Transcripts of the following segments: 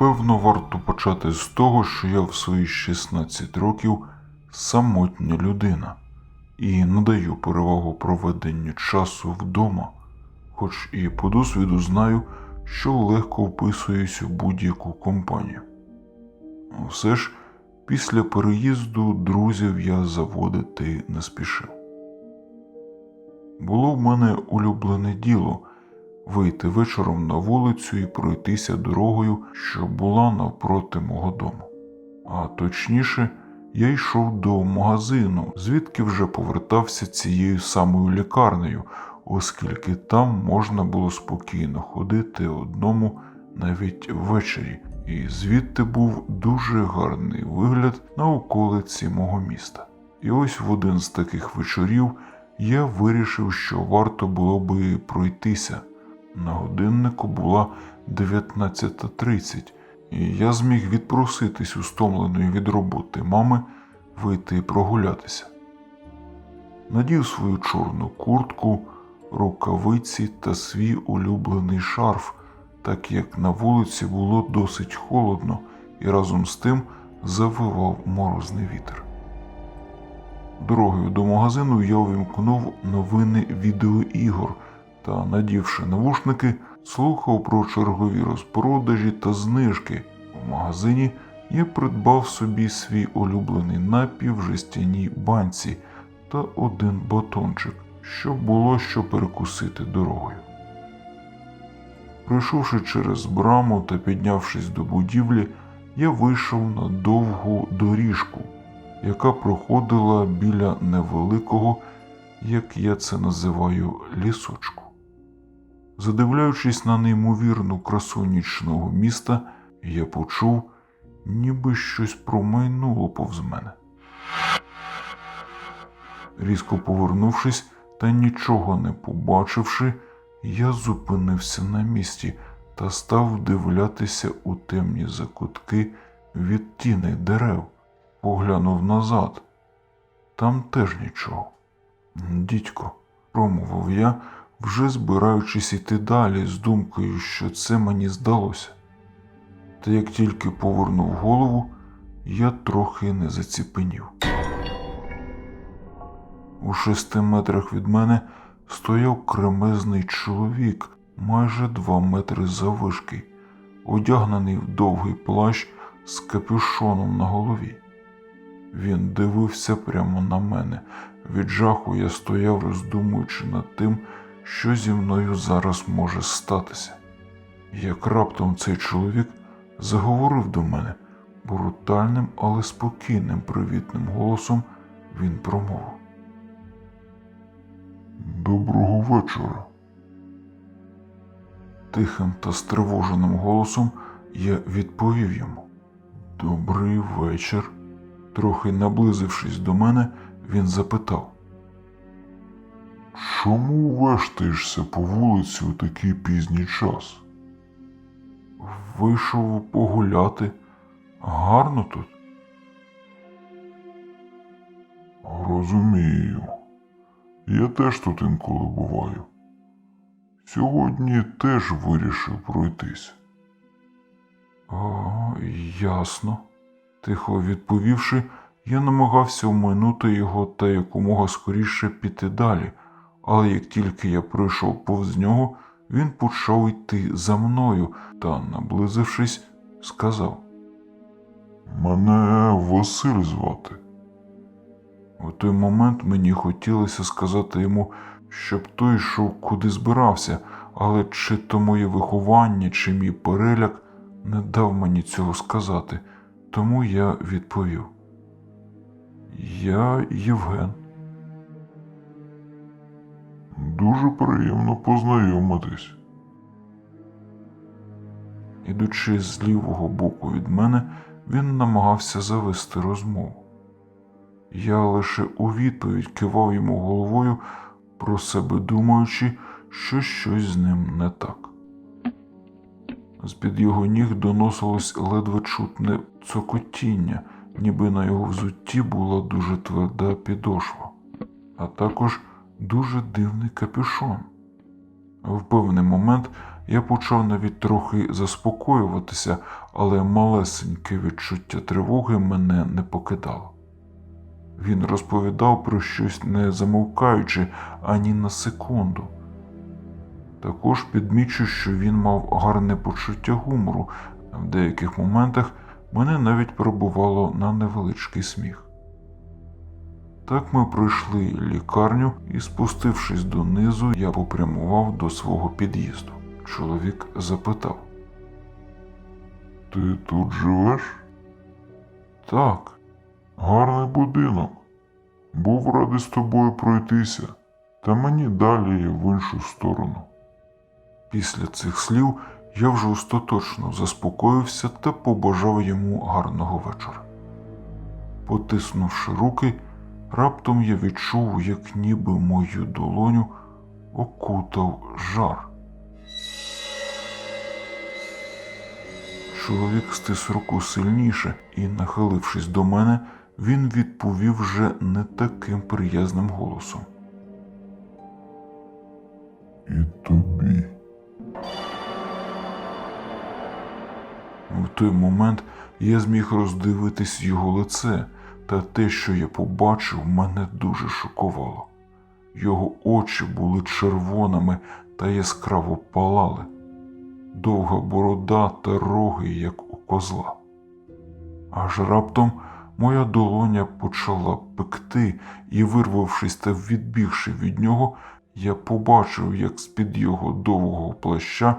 Напевно, варто почати з того, що я в свої 16 років самотня людина і надаю перевагу проведенню часу вдома, хоч і по досвіду знаю, що легко вписуюсь у будь-яку компанію. Все ж, після переїзду друзів я заводити не спішив. Було в мене улюблене діло вийти вечором на вулицю і пройтися дорогою, що була навпроти мого дому. А точніше, я йшов до магазину, звідки вже повертався цією самою лікарнею, оскільки там можна було спокійно ходити одному навіть ввечері, і звідти був дуже гарний вигляд на околиці мого міста. І ось в один з таких вечорів я вирішив, що варто було би пройтися. На годиннику була 19.30, і я зміг відпроситись у стомленої від роботи мами вийти і прогулятися. Надів свою чорну куртку, рукавиці та свій улюблений шарф, так як на вулиці було досить холодно і разом з тим завивав морозний вітер. Дорогою до магазину я увімкнув новини відеоігор та, надівши навушники, слухав про чергові розпродажі та знижки. В магазині я придбав собі свій улюблений напій в жестяній банці та один батончик, щоб було що перекусити дорогою. Пройшовши через браму та піднявшись до будівлі, я вийшов на довгу доріжку, яка проходила біля невеликого, як я це називаю, лісочку. Задивляючись на неймовірну красу нічного міста, я почув, ніби щось промайнуло повз мене. Різко повернувшись та нічого не побачивши, я зупинився на місці та став вдивлятися у темні закутки від тіней дерев, поглянув назад. Там теж нічого. Дідько, промовив я, вже збираючись іти далі з думкою, що це мені здалося. Та як тільки повернув голову, я трохи не заціпенів. У шести метрах від мене стояв кремезний чоловік, майже два метри заввишки, одягнений в довгий плащ з капюшоном на голові. Він дивився прямо на мене. Від жаху я стояв, роздумуючи над тим, що зі мною зараз може статися. Як раптом цей чоловік заговорив до мене брутальним, але спокійним, привітним голосом він промовив. Доброго вечора. Тихим та стривоженим голосом я відповів йому. Добрий вечір. Трохи наблизившись до мене, він запитав. Чому вештаєшся по вулиці у такий пізній час? Вийшов погуляти. Гарно тут. Розумію. Я теж тут інколи буваю. Сьогодні теж вирішив пройтись. А, ясно. Тихо відповівши, я намагався оминути його та якомога скоріше піти далі, але як тільки я пройшов повз нього, він почав йти за мною та, наблизившись, сказав: Мене Василь звати. У той момент мені хотілося сказати йому, щоб той йшов куди збирався, але чи то моє виховання, чи мій переляк не дав мені цього сказати, тому я відповів. Я Євген. Дуже приємно познайомитись. Ідучи з лівого боку від мене, він намагався завести розмову. Я лише у відповідь кивав йому головою, про себе думаючи, що щось з ним не так. З-під його ніг доносилось ледве чутне цокотіння, ніби на його взутті була дуже тверда підошва, а також дуже дивний капюшон. В певний момент Я почав навіть трохи заспокоюватися, але малесеньке відчуття тривоги мене не покидало. Він розповідав про щось не замовкаючи ані на секунду. Також підмічу, що він мав гарне почуття гумору, в деяких моментах мене навіть пробувало на невеличкий сміх. Так ми пройшли лікарню і, спустившись донизу, я попрямував до свого під'їзду. Чоловік запитав: Ти тут живеш? Так. Гарний будинок. Був радий з тобою пройтися, та мені далі в іншу сторону. Після цих слів я вже остаточно заспокоївся та побажав йому гарного вечора. Потиснувши руки, раптом я відчув, як ніби мою долоню окутав жар. Чоловік стис руку сильніше і, нахилившись до мене, він відповів вже не таким приязним голосом. І тобі. В той момент я зміг роздивитись його лице, та те, що я побачив, мене дуже шокувало. Його очі були червоними та яскраво палали, довга борода та роги, як у козла. Аж раптом моя долоня почала пекти, і, вирвавшись та відбігши від нього, я побачив, як з-під його довгого плаща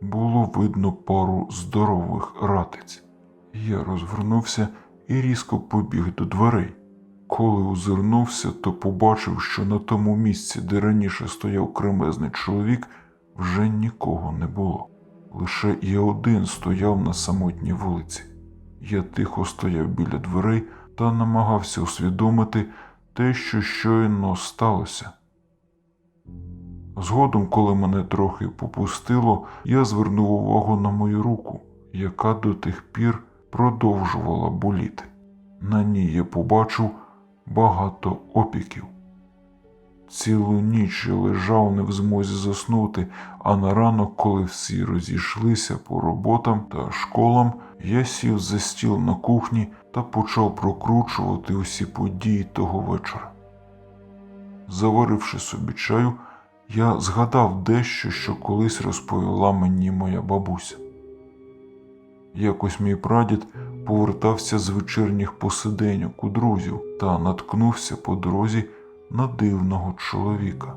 було видно пару здорових ратиць. Я розвернувся і різко побіг до дверей. Коли озирнувся, то побачив, що на тому місці, де раніше стояв кремезний чоловік, вже нікого не було. Лише я один стояв на самотній вулиці. Я тихо стояв біля дверей та намагався усвідомити те, що щойно сталося. Згодом, коли мене трохи попустило, я звернув увагу на мою руку, яка до тих пір продовжувала боліти. На ній я побачив багато опіків. Цілу ніч я лежав не в змозі заснути, а на ранок, коли всі розійшлися по роботам та школам, я сів за стіл на кухні та почав прокручувати усі події того вечора. Заваривши собі чаю, я згадав дещо, що колись розповіла мені моя бабуся. Якось мій прадід повертався з вечірніх посиденьок у друзів та наткнувся по дорозі на дивного чоловіка.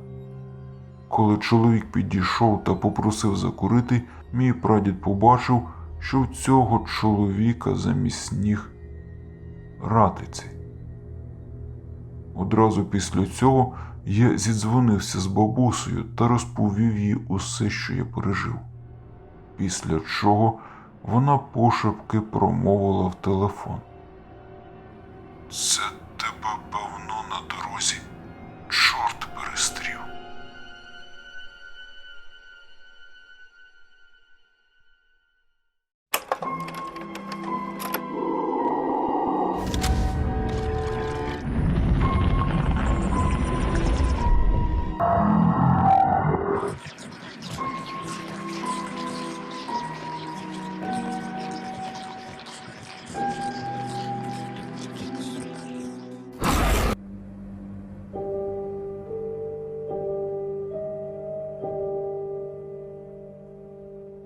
Коли чоловік підійшов та попросив закурити, мій прадід побачив, що у цього чоловіка замість ніг ратиці. Одразу після цього я зідзвонився з бабусею та розповів їй усе, що я пережив. Після чого вона пошепки промовила в телефон. Це тебе, певно,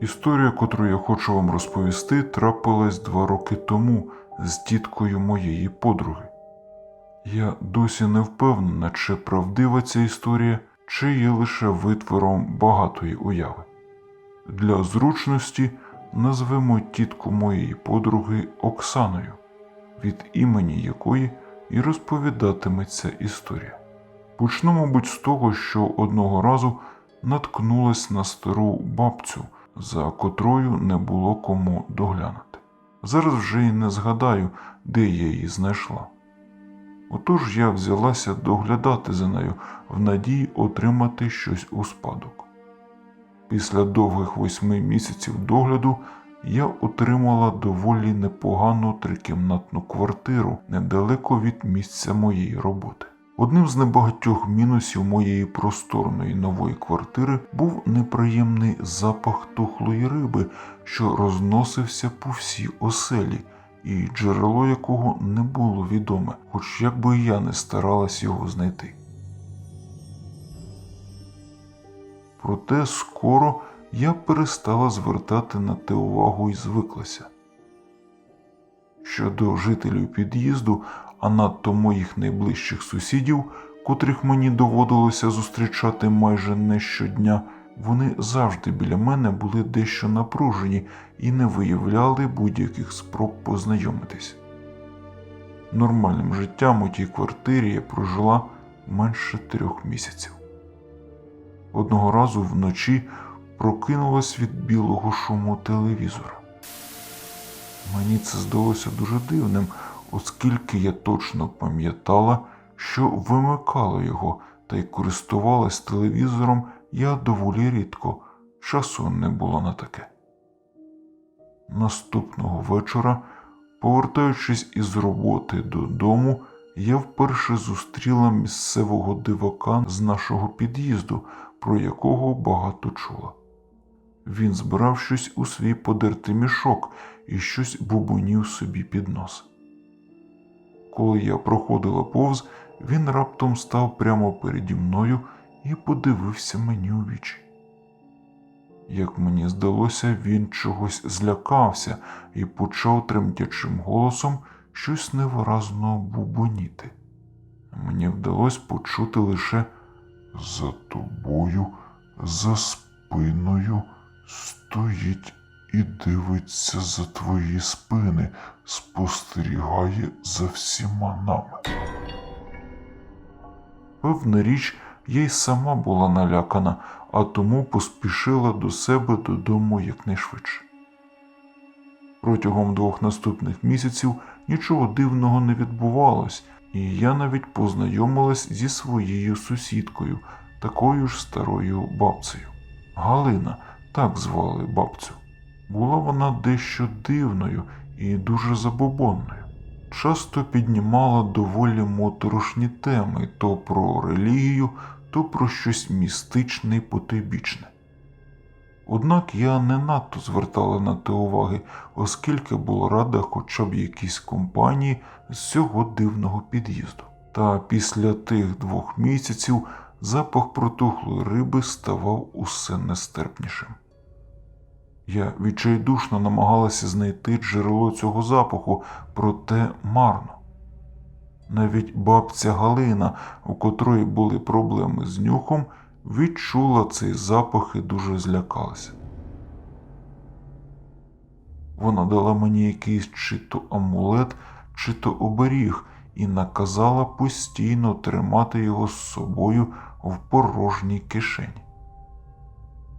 Історія, котру я хочу вам розповісти, трапилась два роки тому з тіткою моєї подруги. Я досі не впевнена, чи правдива ця історія, чи є лише витвором багатої уяви. Для зручності назвемо тітку моєї подруги Оксаною, від імені якої і розповідатиметься історія. Почну, мабуть, з того, що одного разу наткнулась на стару бабцю, за котрою не було кому доглянути. Зараз вже й не згадаю, де я її знайшла. Отож я взялася доглядати за нею в надії отримати щось у спадок. Після довгих восьми місяців догляду я отримала доволі непогану трикімнатну квартиру недалеко від місця моєї роботи. Одним з небагатьох мінусів моєї просторної нової квартири був неприємний запах тухлої риби, що розносився по всій оселі, і джерело якого не було відоме, хоч як би я не старалась його знайти. Проте скоро я перестала звертати на те увагу і звиклася. Щодо жителів під'їзду, а надто моїх найближчих сусідів, котрих мені доводилося зустрічати майже не щодня, вони завжди біля мене були дещо напружені і не виявляли будь-яких спроб познайомитись. Нормальним життям у тій квартирі я прожила менше трьох місяців. Одного разу вночі прокинулась від білого шуму телевізора. Мені це здалося дуже дивним, оскільки я точно пам'ятала, що вимикала його та й користувалась телевізором я доволі рідко, часу не було на таке. Наступного вечора, повертаючись із роботи додому, я вперше зустріла місцевого дивака з нашого під'їзду, про якого багато чула. Він збирав щось у свій подертий мішок і щось бубонів собі під нос. Коли я проходила повз, він раптом став прямо переді мною і подивився мені у вічі. Як мені здалося, він чогось злякався і почав тремтячим голосом щось невиразно бубоніти. Мені вдалося почути лише за тобою, за спиною стоїть і дивиться за твої спини, спостерігає за всіма нами. Певна річ, я й сама була налякана, а тому поспішила до себе додому якнайшвидше. Протягом двох наступних місяців нічого дивного не відбувалось, і я навіть познайомилась зі своєю сусідкою, такою ж старою бабцею. Галина, так звали бабцю. Була вона дещо дивною і дуже забобонною. Часто піднімала доволі моторошні теми то про релігію, то про щось містичне і потойбічне. Однак я не надто звертала на те уваги, оскільки була рада хоча б якійсь компанії з цього дивного під'їзду. Та після тих двох місяців запах протухлої риби ставав усе нестерпнішим. Я відчайдушно намагалася знайти джерело цього запаху, проте марно. Навіть бабця Галина, у котрої були проблеми з нюхом, відчула цей запах і дуже злякалася. Вона дала мені якийсь чи то амулет, чи то оберіг і наказала постійно тримати його з собою в порожній кишені.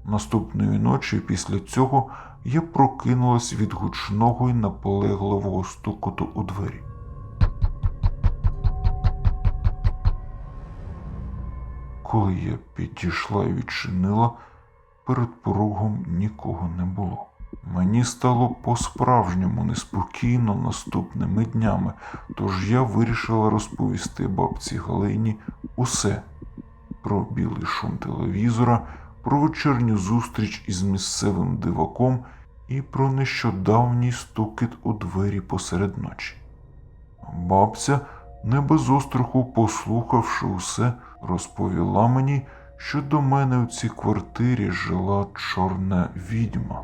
Наступної ночі після цього я прокинулась від гучного і наполегливого стукоту у двері. Коли я підійшла і відчинила, перед порогом нікого не було. Мені стало по-справжньому неспокійно наступними днями, тож я вирішила розповісти бабці Галині усе про білий шум телевізора, про вечірню зустріч із місцевим диваком і про нещодавній стукіт у двері посеред ночі. Бабця, не без остраху послухавши усе, розповіла мені, що до мене у цій квартирі жила чорна відьма.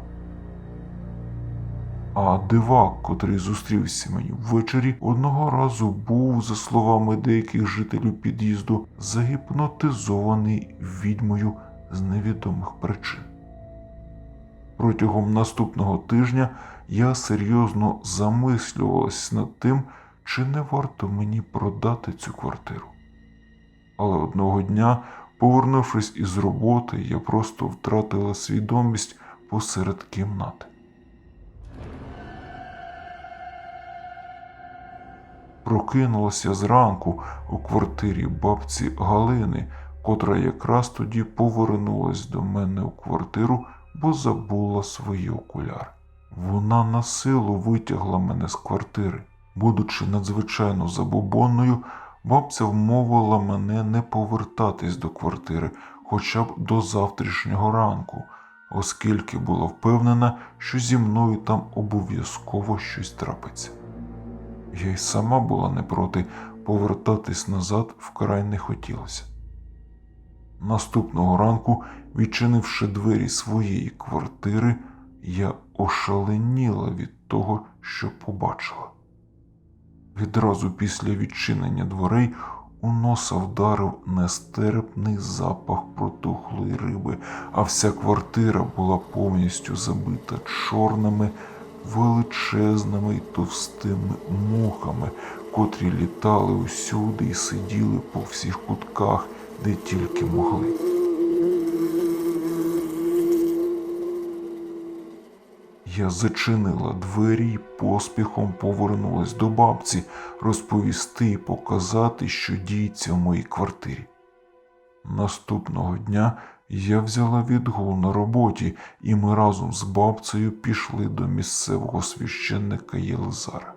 А дивак, котрий зустрівся мені ввечері, одного разу був, за словами деяких жителів під'їзду, загіпнотизований відьмою з невідомих причин. Протягом наступного тижня я серйозно замислювалась над тим, чи не варто мені продати цю квартиру. Але одного дня, повернувшись із роботи, я просто втратила свідомість посеред кімнати. Прокинулася зранку у квартирі бабці Галини, котра якраз тоді повернулась до мене у квартиру, бо забула свої окуляри. Вона на силу витягла мене з квартири. Будучи надзвичайно забобонною, бабця вмовила мене не повертатись до квартири хоча б до завтрашнього ранку, оскільки була впевнена, що зі мною там обов'язково щось трапиться. Я й сама була не проти повертатись назад вкрай не хотілося. Наступного ранку, відчинивши двері своєї квартири, я ошаленіла від того, що побачила. Відразу після відчинення дверей у носа вдарив нестерпний запах протухлої риби, а вся квартира була повністю забита чорними, величезними й товстими мухами, котрі літали усюди і сиділи по всіх кутках, де тільки могли. Я зачинила двері і поспіхом повернулась до бабці розповісти і показати, що діється в моїй квартирі. Наступного дня я взяла відгул на роботі, і ми разом з бабцею пішли до місцевого священника Єлизара.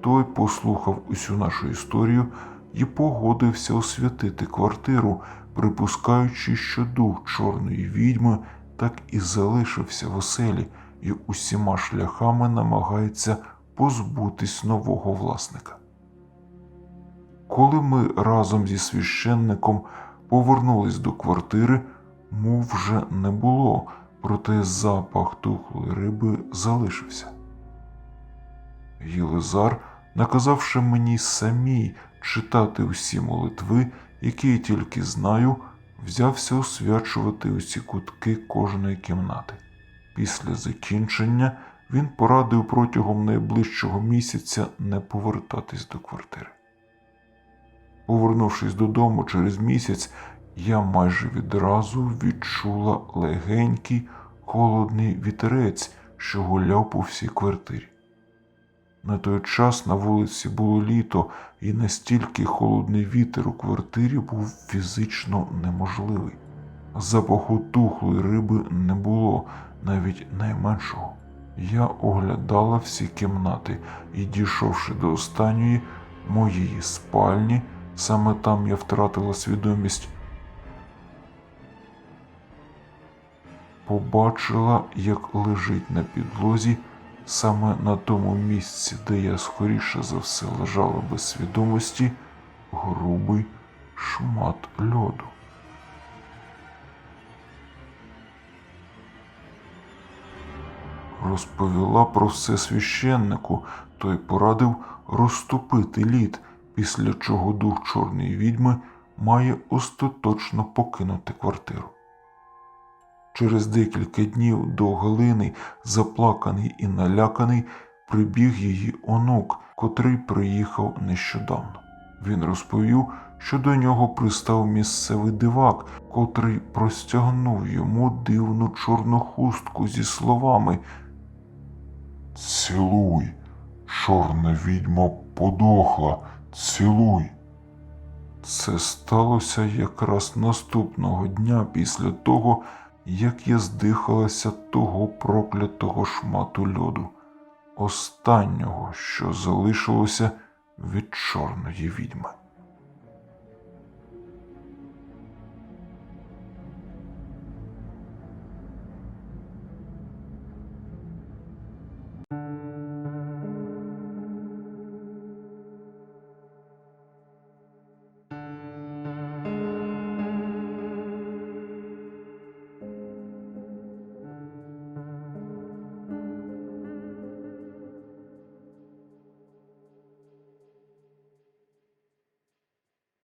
Той послухав усю нашу історію і погодився освятити квартиру, припускаючи, що дух чорної відьми так і залишився в оселі і усіма шляхами намагається позбутись нового власника. Коли ми разом зі священником повернулись до квартири, мов вже не було, проте запах тухлої риби залишився. Єлизар, наказавши мені самій читати усі молитви, які я тільки знаю, взявся освячувати усі кутки кожної кімнати. Після закінчення він порадив протягом найближчого місяця не повертатись до квартири. Повернувшись додому через місяць, я майже відразу відчула легенький холодний вітерець, що гуляв по всій квартирі. На той час на вулиці було літо, і настільки холодний вітер у квартирі був фізично неможливий. Запаху тухлої риби не було, навіть найменшого. Я оглядала всі кімнати і, дійшовши до останньої моєї спальні, саме там я втратила свідомість, побачила, як лежить на підлозі саме на тому місці, де я скоріше за все лежала без свідомості, грубий шмат льоду. Розповіла про все священнику, той порадив розтопити лід, після чого дух чорної відьми має остаточно покинути квартиру. Через декілька днів до Галини, заплаканий і наляканий, прибіг її онук, котрий приїхав нещодавно. Він розповів, що до нього пристав місцевий дивак, котрий простягнув йому дивну чорну хустку зі словами Цілуй, чорна відьма подохла, цілуй. Це сталося якраз наступного дня після того, як я здихалася того проклятого шмату льоду, останнього, що залишилося від чорної відьми.